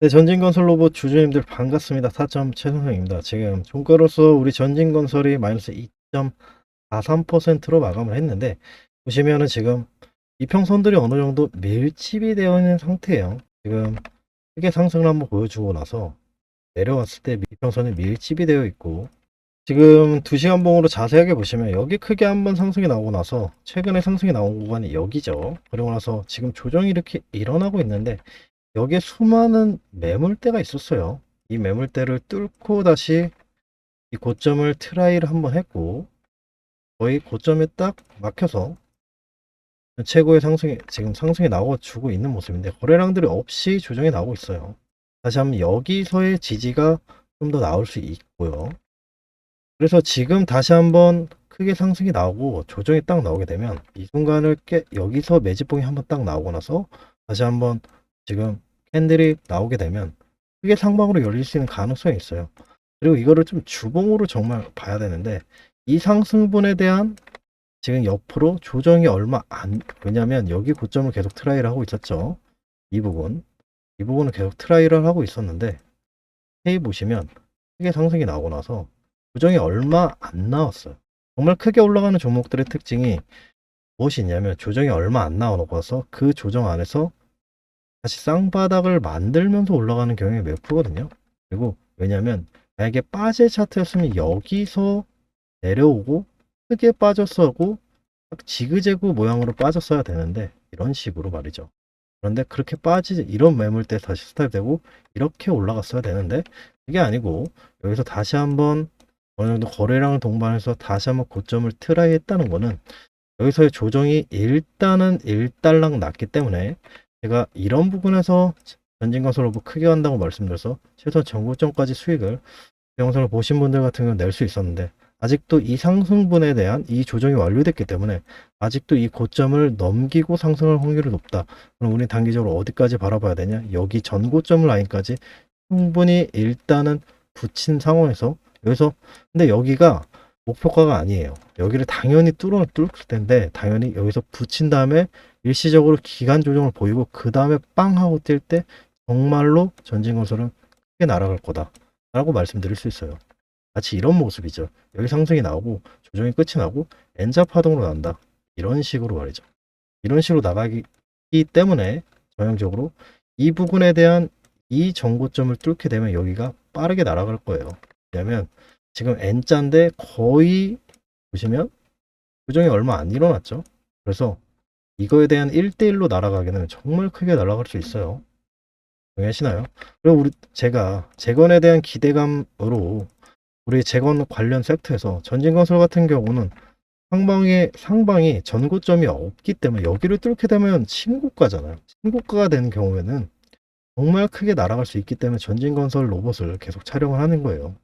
네, 전진건설 로봇 주주님들 반갑습니다. 4점 최선생입니다. 지금 종가로서 우리 전진건설이 마이너스 2.43%로 마감을 했는데 보시면은 지금 이평선들이 어느 정도 밀집이 되어 있는 상태예요. 지금 크게 상승을 한번 보여주고 나서 내려왔을 때 이평선이 밀집이 되어 있고 지금 2시간 봉으로 자세하게 보시면 여기 크게 한번 상승이 나오고 나서 최근에 상승이 나온 구간이 여기죠. 그리고 나서 지금 조정이 이렇게 일어나고 있는데 여기에 수많은 매물대가 있었어요. 이 매물대를 뚫고 다시 이 고점을 트라이를 한번 했고 거의 고점에 딱 막혀서 최고의 상승이 지금 상승이 나오고 주고 있는 모습인데 거래량들이 없이 조정이 나오고 있어요. 다시 한번 여기서의 지지가 좀 더 나올 수 있고요. 그래서 지금 다시 한번 크게 상승이 나오고 조정이 딱 나오게 되면 이 순간을 깨 여기서 매집봉이 한번 딱 나오고 나서 다시 한번 지금 캔들이 나오게 되면 크게 상방으로 열릴 수 있는 가능성이 있어요. 그리고 이거를 좀 주봉으로 정말 봐야 되는데 이 상승분에 대한 지금 옆으로 조정이 얼마 안 왜냐면 여기 고점을 계속 트라이를 하고 있었죠. 이 부분 이 부분은 계속 트라이를 하고 있었는데 헤이 보시면 크게 상승이 나오고 나서 조정이 얼마 안 나왔어요. 정말 크게 올라가는 종목들의 특징이 무엇이 있냐면 조정이 얼마 안 나와서 그 조정 안에서 다시 쌍바닥을 만들면서 올라가는 경향이 몇 프거든요. 그리고 왜냐면 만약에 빠질 차트였으면 여기서 내려오고 크게 빠졌어고 딱 지그재그 모양으로 빠졌어야 되는데 이런 식으로 말이죠. 그런데 그렇게 빠지지 이런 매물대 다시 스탑되고 이렇게 올라갔어야 되는데 그게 아니고 여기서 다시 한번 어느 정도 거래량을 동반해서 다시 한번 고점을 트라이 했다는 거는 여기서의 조정이 일단은 일단락 났기 때문에 제가 이런 부분에서 전진건설 로봇 크게 한다고 말씀드려서 최소 전고점까지 수익을 그 영상을 보신 분들 같은 경우는 낼수 있었는데 아직도 이 상승분에 대한 이 조정이 완료됐기 때문에 아직도 이 고점을 넘기고 상승할 확률이 높다. 그럼 우리는 단기적으로 어디까지 바라봐야 되냐? 여기 전고점 라인까지 충분히 일단은 붙인 상황에서 여기서 근데 여기가 목표가가 아니에요. 여기를 당연히 뚫어 뚫을 텐데 당연히 여기서 붙인 다음에 일시적으로 기간 조정을 보이고 그 다음에 빵 하고 뛸 때 정말로 전진건설은 크게 날아갈 거다 라고 말씀드릴 수 있어요. 마치 이런 모습이죠. 여기 상승이 나오고 조정이 끝이 나고 N자 파동으로 난다. 이런 식으로 말이죠. 이런 식으로 나가기 때문에 전형적으로 이 부분에 대한 이 정고점을 뚫게 되면 여기가 빠르게 날아갈 거예요. 왜냐면 지금 N자인데 거의 보시면 조정이 얼마 안 일어났죠. 그래서 이거에 대한 1대1로 날아가기는 정말 크게 날아갈 수 있어요. 동의하시나요? 그리고 우리 제가 재건에 대한 기대감으로 우리 재건 관련 섹터에서 전진건설 같은 경우는 상방에 상방이 전고점이 없기 때문에 여기를 뚫게 되면 신고가잖아요. 신고가가 되는 경우에는 정말 크게 날아갈 수 있기 때문에 전진건설 로봇을 계속 촬영을 하는 거예요.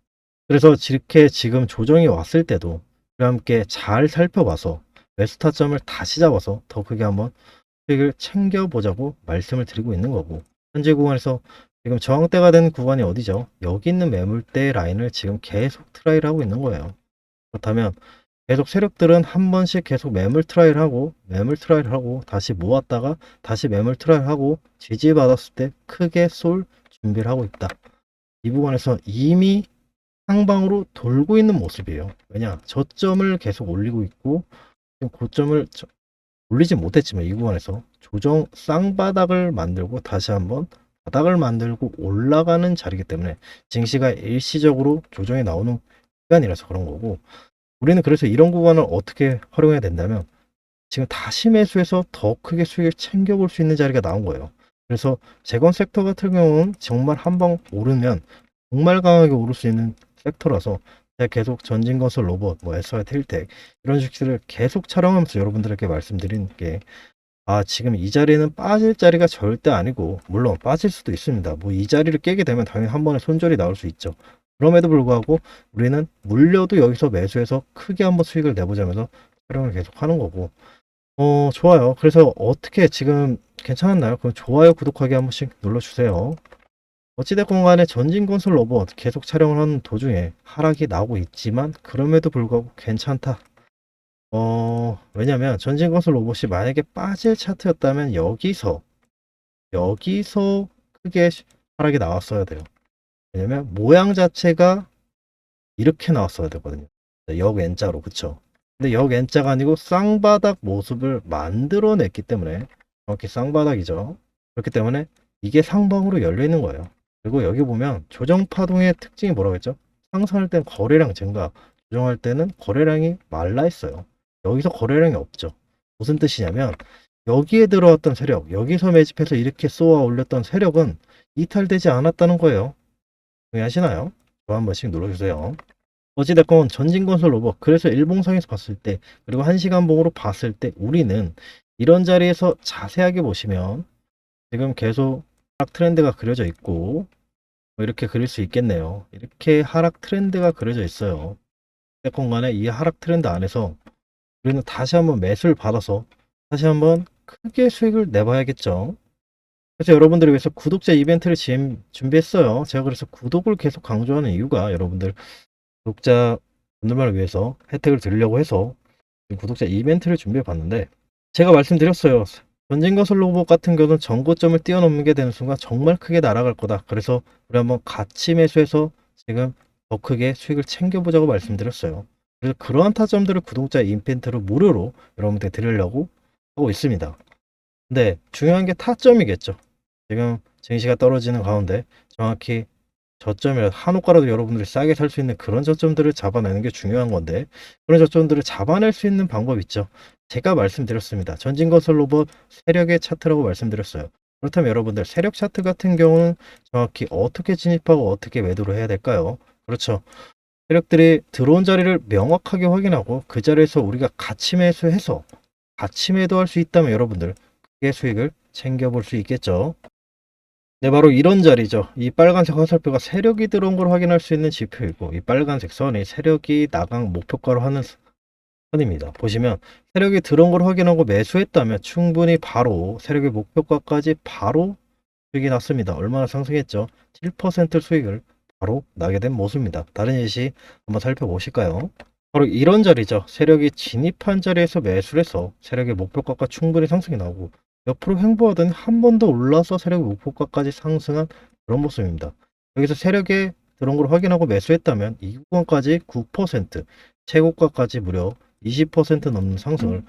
그래서 이렇게 지금 조정이 왔을 때도 우리와 함께 잘 살펴봐서 메스타점을 다시 잡아서 더 크게 한번 수익을 챙겨보자고 말씀을 드리고 있는 거고 현재 구간에서 지금 저항대가 된 구간이 어디죠? 여기 있는 매물대 라인을 지금 계속 트라이를 하고 있는 거예요. 그렇다면 계속 세력들은 한 번씩 계속 매물 트라이를 하고 매물 트라이를 하고 다시 모았다가 다시 매물 트라이를 하고 지지받았을 때 크게 쏠 준비를 하고 있다. 이 부분에서 이미 상방으로 돌고 있는 모습이에요. 왜냐? 저점을 계속 올리고 있고 고점을 저- 올리지 못했지만 이 구간에서 조정 쌍바닥을 만들고 다시 한번 바닥을 만들고 올라가는 자리이기 때문에 증시가 일시적으로 조정이 나오는 시간이라서 그런 거고 우리는 그래서 이런 구간을 어떻게 활용해야 된다면 지금 다시 매수해서 더 크게 수익을 챙겨볼 수 있는 자리가 나온 거예요. 그래서 재건 섹터 같은 경우는 정말 한방 오르면 정말 강하게 오를 수 있는 섹터라서 제가 계속 전진건설 로봇, 뭐 SR 텔텍 이런 주식들을 계속 촬영하면서 여러분들에게 말씀드린 게 아, 지금 이 자리는 빠질 자리가 절대 아니고, 물론 빠질 수도 있습니다. 뭐 이 자리를 깨게 되면 당연히 한 번에 손절이 나올 수 있죠. 그럼에도 불구하고 우리는 물려도 여기서 매수해서 크게 한번 수익을 내보자면서 촬영을 계속 하는 거고, 어, 좋아요. 그래서 어떻게 지금 괜찮았나요? 그럼 좋아요, 구독하기 한 번씩 눌러주세요. 어찌됐건 간에 전진건설 로봇 계속 촬영을 하는 도중에 하락이 나오고 있지만, 그럼에도 불구하고 괜찮다. 어, 왜냐면 전진건설 로봇이 만약에 빠질 차트였다면 여기서, 여기서 크게 하락이 나왔어야 돼요. 왜냐면 모양 자체가 이렇게 나왔어야 되거든요. 역 N자로 그쵸? 근데 역 N자가 아니고 쌍바닥 모습을 만들어냈기 때문에 정확히 쌍바닥이죠. 그렇기 때문에 이게 상방으로 열려 있는 거예요. 그리고 여기 보면 조정 파동의 특징이 뭐라고 했죠? 상승할 땐 거래량 증가, 조정할 때는 거래량이 말라 있어요. 여기서 거래량이 없죠. 무슨 뜻이냐면 여기에 들어왔던 세력, 여기서 매집해서 이렇게 쏘아 올렸던 세력은 이탈되지 않았다는 거예요. 동의하시나요? 좋아 한 번씩 눌러주세요. 어찌됐건 전진건설 로봇 그래서 일봉상에서 봤을 때 그리고 한시간봉으로 봤을 때 우리는 이런 자리에서 자세하게 보시면 지금 계속 하락 트렌드가 그려져 있고 뭐 이렇게 그릴 수 있겠네요. 이렇게 하락 트렌드가 그려져 있어요. 어쨌건 간에 이 하락 트렌드 안에서 우리는 다시 한번 매수를 받아서 다시 한번 크게 수익을 내봐야겠죠. 그래서 여러분들을 위해서 구독자 이벤트를 지금 준비했어요. 제가 그래서 구독을 계속 강조하는 이유가 여러분들 구독자 분들만을 위해서 혜택을 드리려고 해서 구독자 이벤트를 준비해 봤는데 제가 말씀드렸어요. 전진거슬 로봇 같은 경우는 전고점을 뛰어넘게 되는 순간 정말 크게 날아갈 거다. 그래서 우리 한번 같이 매수해서 지금 더 크게 수익을 챙겨보자고 말씀드렸어요. 그래서 그러한 타점들을 구독자 이벤트로 무료로 여러분들 드리려고 하고 있습니다. 근데 중요한 게 타점이겠죠. 지금 증시가 떨어지는 가운데 정확히 저점이라 한호가라도 여러분들이 싸게 살 수 있는 그런 저점들을 잡아내는 게 중요한 건데 그런 저점들을 잡아낼 수 있는 방법 있죠. 제가 말씀드렸습니다. 전진건설 로봇 세력의 차트라고 말씀드렸어요. 그렇다면 여러분들 세력 차트 같은 경우는 정확히 어떻게 진입하고 어떻게 매도를 해야 될까요? 그렇죠. 세력들이 들어온 자리를 명확하게 확인하고 그 자리에서 우리가 같이 매수해서 같이 매도할 수 있다면 여러분들 크게 수익을 챙겨볼 수 있겠죠. 네, 바로 이런 자리죠. 이 빨간색 화살표가 세력이 들어온 걸 확인할 수 있는 지표이고, 이 빨간색 선이 세력이 나강 목표가로 하는 선입니다. 보시면 세력이 들어온 걸 확인하고 매수했다면 충분히 바로 세력의 목표가까지 바로 수익이 났습니다. 얼마나 상승했죠? 7% 수익을 바로 나게 된 모습입니다. 다른 예시 한번 살펴보실까요? 바로 이런 자리죠. 세력이 진입한 자리에서 매수를 해서 세력의 목표가가 충분히 상승이 나오고 옆으로 횡보하더니 한 번 더 올라서 세력의 목표가까지 상승한 그런 모습입니다. 여기서 세력에 들어온 걸 확인하고 매수했다면 이 구간까지 9% 최고가까지 무려 20% 넘는 상승을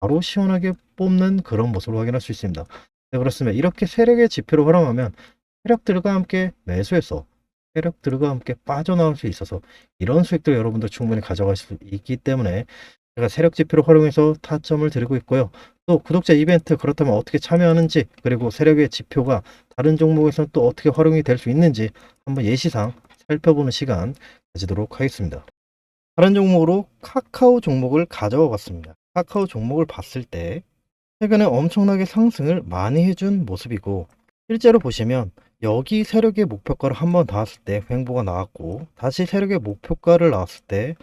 바로 시원하게 뽑는 그런 모습을 확인할 수 있습니다. 네, 그렇습니다. 이렇게 세력의 지표를 활용하면 세력들과 함께 매수해서 세력들과 함께 빠져나올 수 있어서 이런 수익들 여러분들 충분히 가져갈 수 있기 때문에 제가 세력 지표를 활용해서 타점을 드리고 있고요. 또 구독자 이벤트 그렇다면 어떻게 참여하는지 그리고 세력의 지표가 다른 종목에서는 또 어떻게 활용이 될 수 있는지 한번 예시상 살펴보는 시간 가지도록 하겠습니다. 다른 종목으로 카카오 종목을 가져와 봤습니다. 카카오 종목을 봤을 때 최근에 엄청나게 상승을 많이 해준 모습이고 실제로 보시면 여기 세력의 목표가를 한번 닿았을 때 횡보가 나왔고 다시 세력의 목표가를 나왔을 때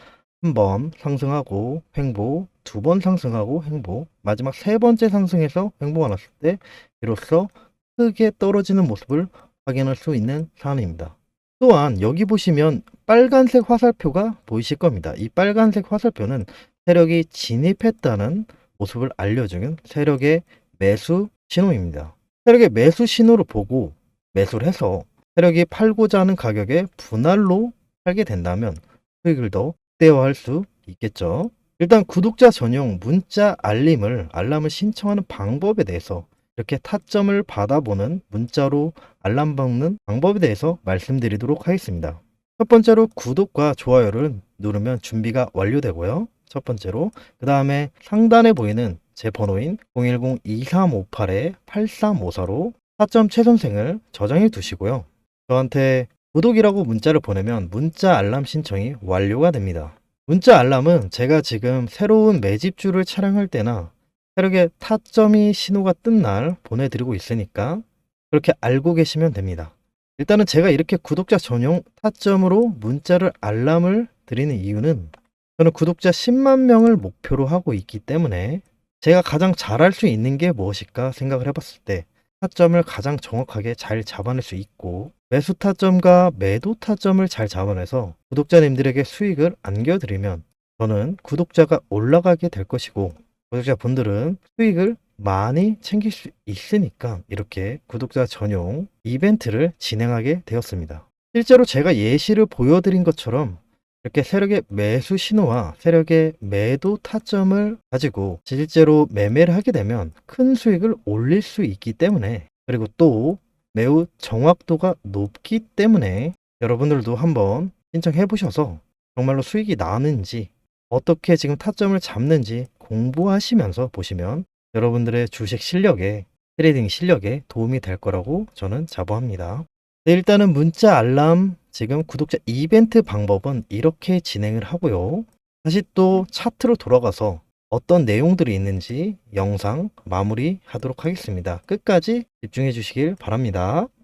한 번 상승하고 횡보 두 번 상승하고 횡보 마지막 세 번째 상승해서 횡보가 났을 때 비로소 크게 떨어지는 모습을 확인할 수 있는 사안입니다. 또한 여기 보시면 빨간색 화살표가 보이실 겁니다. 이 빨간색 화살표는 세력이 진입했다는 모습을 알려주는 세력의 매수 신호입니다. 세력의 매수 신호를 보고 매수를 해서 세력이 팔고자 하는 가격에 분할로 팔게 된다면 수익을 더 극대화할 수 있겠죠. 일단 구독자 전용 문자 알림을 알람을 신청하는 방법에 대해서 이렇게 타점을 받아보는 문자로 알람 받는 방법에 대해서 말씀드리도록 하겠습니다. 첫 번째로 구독과 좋아요를 누르면 준비가 완료되고요. 첫 번째로 그 다음에 상단에 보이는 제 번호인 010-2358-8354로 타점 최선생을 저장해 두시고요. 저한테 구독이라고 문자를 보내면 문자 알람 신청이 완료가 됩니다. 문자 알람은 제가 지금 새로운 매집주를 촬영할 때나 세력의 타점이 신호가 뜬 날 보내드리고 있으니까 그렇게 알고 계시면 됩니다. 일단은 제가 이렇게 구독자 전용 타점으로 문자를 알람을 드리는 이유는 저는 구독자 10만 명을 목표로 하고 있기 때문에 제가 가장 잘할 수 있는 게 무엇일까 생각을 해봤을 때 타점을 가장 정확하게 잘 잡아낼 수 있고 매수 타점과 매도 타점을 잘 잡아내서 구독자님들에게 수익을 안겨드리면 저는 구독자가 올라가게 될 것이고 구독자분들은 수익을 많이 챙길 수 있으니까 이렇게 구독자 전용 이벤트를 진행하게 되었습니다. 실제로 제가 예시를 보여드린 것처럼 이렇게 세력의 매수 신호와 세력의 매도 타점을 가지고 실제로 매매를 하게 되면 큰 수익을 올릴 수 있기 때문에 그리고 또 매우 정확도가 높기 때문에 여러분들도 한번 신청해 보셔서 정말로 수익이 나는지 어떻게 지금 타점을 잡는지 공부하시면서 보시면 여러분들의 주식 실력에 트레이딩 실력에 도움이 될 거라고 저는 자부합니다. 네, 일단은 문자 알람 지금 구독자 이벤트 방법은 이렇게 진행을 하고요. 다시 또 차트로 돌아가서 어떤 내용들이 있는지 영상 마무리 하도록 하겠습니다. 끝까지 집중해 주시길 바랍니다.